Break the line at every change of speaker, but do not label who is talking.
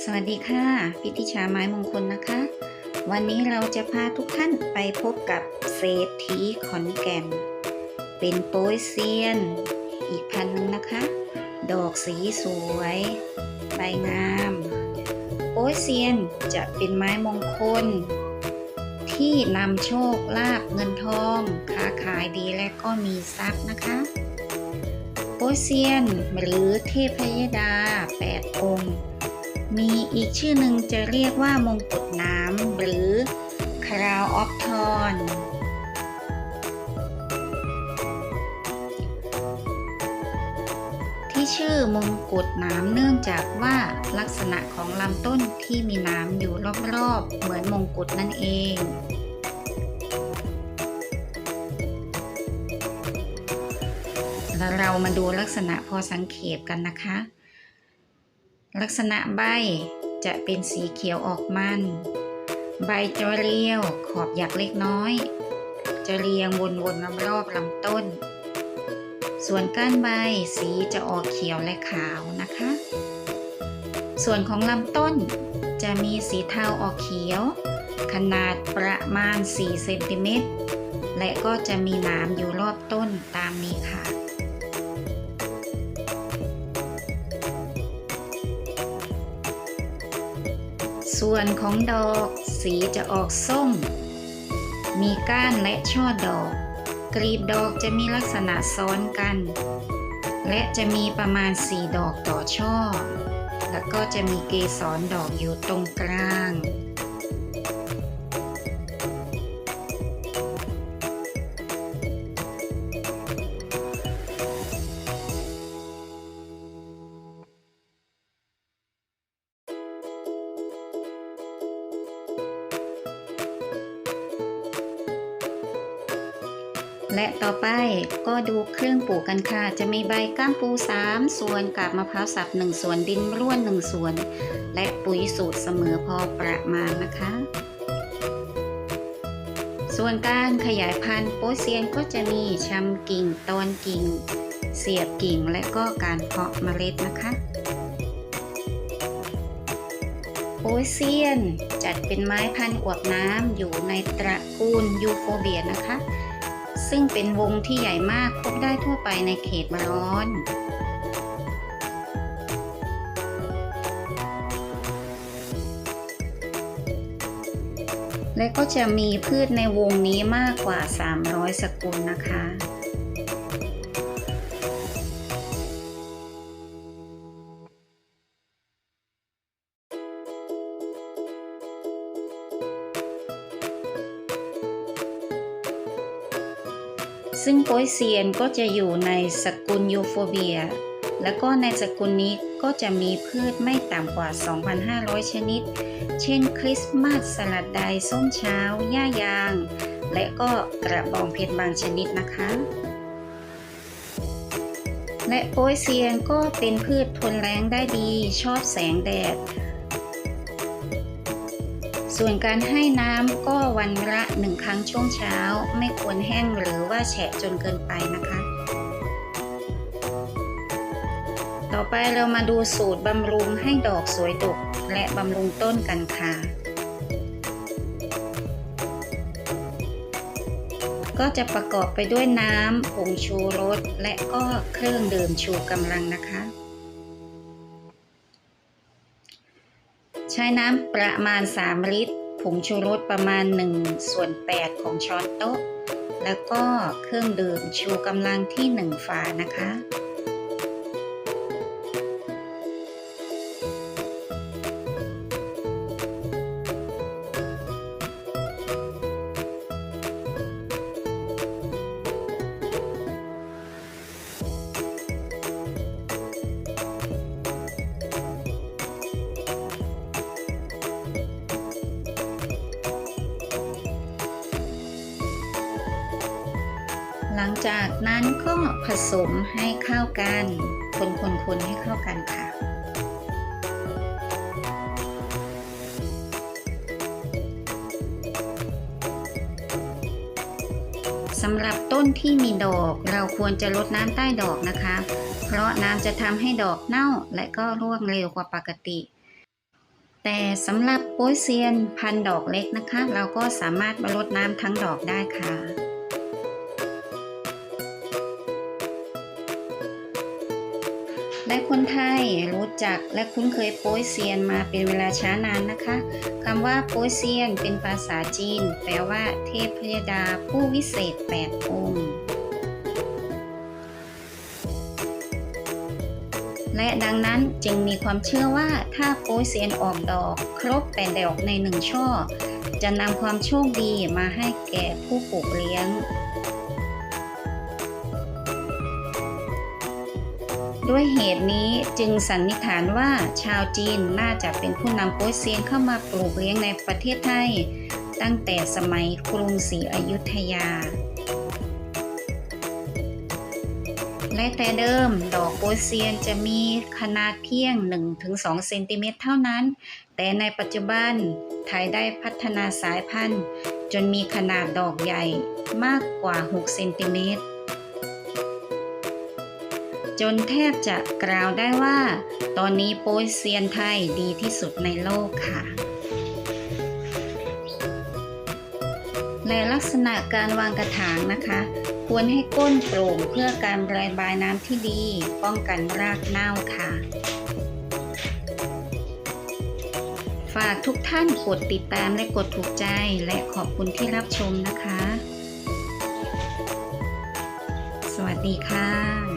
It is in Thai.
สวัสดีค่ะ พิติชาไม้มงคลนะคะ วันนี้เราจะพาทุกท่านไปพบกับเศรษฐีขอนแก่น เป็นโป้ยเซียน อีกพันหนึ่งนะคะ ดอกสีสวย ใบงาม โป้ยเซียนจะเป็นไม้มงคล ที่นำโชคลาภเงินทอง ค้าขายดีและก็มีทรัพย์นะคะ โป้ยเซียนหรือเทพยดา 8 องค์ มีอีกชื่อหนึ่งจะเรียกว่ามงกุฎน้ำหรือ Crown of Thorn ที่ชื่อมงกุฎน้ำเนื่องจากว่าลักษณะของลำต้นที่มีน้ำอยู่รอบๆ เหมือนมงกุฎนั่นเองแล้วเรามาดูลักษณะพอสังเขปกันนะคะ ลักษณะใบจะเป็นสีเขียวออกมัน ใบจะเรียวขอบหยักเล็กน้อย จะเรียงวนๆรอบๆลำต้น ส่วนก้านใบสีจะออกเขียวและขาวนะคะ ส่วนของลำต้นจะมีสีเทาออกเขียว ขนาดประมาณ 4 เซนติเมตรและก็จะมีหนามอยู่รอบต้นตามนี้ค่ะ ส่วนของดอกสีจะออกส้ม มีก้านและช่อดอก กลีบดอกจะมีลักษณะซ้อนกัน และจะมีประมาณ 4 ดอกต่อช่อ แล้วก็จะมีเกสรดอกอยู่ตรงกลาง และต่อไปก็ดูเครื่องปลูกกันค่ะ จะมีใบก้ามปู 3 ส่วนกาบมะพร้าวสับ 1 ส่วนดินร่วน 1 ส่วน และปุ๋ยสูตรเสมอพอประมาณนะคะ ส่วนการขยายพันธุ์โปเซียนก็จะมีชำกิ่งตอนกิ่ง เสียบกิ่งและก็การเพาะเมล็ดนะคะโปเซียน จัดเป็นไม้พันธุ์อวบน้ำอยู่ในตระกูลยูโฟเบียนะคะ ซึ่งเป็นวงที่ใหญ่มากพบได้ทั่วไปในเขตร้อนและก็จะมีพืชในวงนี้มากกว่า 300 สกุลนะคะ ซึ่งโปยเซียนก็จะอยู่ในสกุลยูโฟเบีย แล้วก็ในสกุลนี้ก็จะมีพืชไม่ต่ำกว่า 2,500 ชนิด เช่นคริสต์มาสสลัดใดส้มเช้าหญ้ายาง และก็กระบองเพชรบางชนิดนะคะ และโปยเซียนก็เป็นพืชทนแรงได้ดี ชอบแสงแดด ส่วนการให้น้ำก็วันละหนึ่งครั้งช่วงเช้า ไม่ควรแห้งหรือว่าแฉะจนเกินไปนะคะ ต่อไปเรามาดูสูตรบำรุงให้ดอกสวยดกและบำรุงต้นกันค่ะก็จะประกอบไปด้วยน้ำผงชูรสและก็เครื่องดื่มชูกำลังนะคะ ใช้น้ำประมาณ 3 ลิตร ผงชูรสประมาณ 1 ส่วน 8 ของช้อนโต๊ะ แล้วก็เครื่องดื่มชูกำลังที่ 1 ฝานะคะ หลังจากนั้นก็ผสมให้เข้ากัน คนๆๆให้เข้ากันค่ะสำหรับต้นที่มีดอกเราควรจะลดน้ำใต้ดอกนะคะ เพราะน้ำจะทำให้ดอกเน่าและก็ร่วงเร็วกว่าปกติ แต่สำหรับโป๊ยเซียนพันดอกเล็กนะคะ เราก็สามารถมารดน้ำทั้งดอกได้ค่ะ และคนไทยรู้จักและคุ้นเคยโป๊ยเซียนมาเป็นเวลาช้านานนะคะคำว่าโป๊ยเซียนเป็นภาษาจีน แปลว่าเทพยดาผู้วิเศษ8องค์และดังนั้นจึงมีความเชื่อว่าถ้าโป๊ยเซียนออกดอกครบแปดดอกในหนึ่งช่อ จะนำความโชคดีมาให้แก่ผู้ปลูกเลี้ยง ด้วยเหตุนี้จึงสันนิษฐานว่าชาวจีนน่าจะเป็นผู้นำโป๊ยเซียนเข้ามาปลูกเลี้ยงในประเทศไทย ตั้งแต่สมัยกรุงศรีอยุธยา และแต่เดิมดอกโป๊ยเซียนจะมีขนาดเพียง 1-2 เซนติเมตรเท่านั้น แต่ในปัจจุบันไทยได้พัฒนาสายพันธุ์ จนมีขนาดดอกใหญ่มากกว่า 6 เซนติเมตร จนแทบจะกล่าวได้ว่า ตอนนี้โป๊ยเซียนไทยดีที่สุดในโลกค่ะ ในลักษณะการวางกระถางนะคะ ควรให้ก้นโปร่งเพื่อการระบายน้ำที่ดี ป้องกันรากเน่าค่ะ ฝากทุกท่านกดติดตามและกดถูกใจและขอบคุณที่รับชมนะคะ สวัสดีค่ะ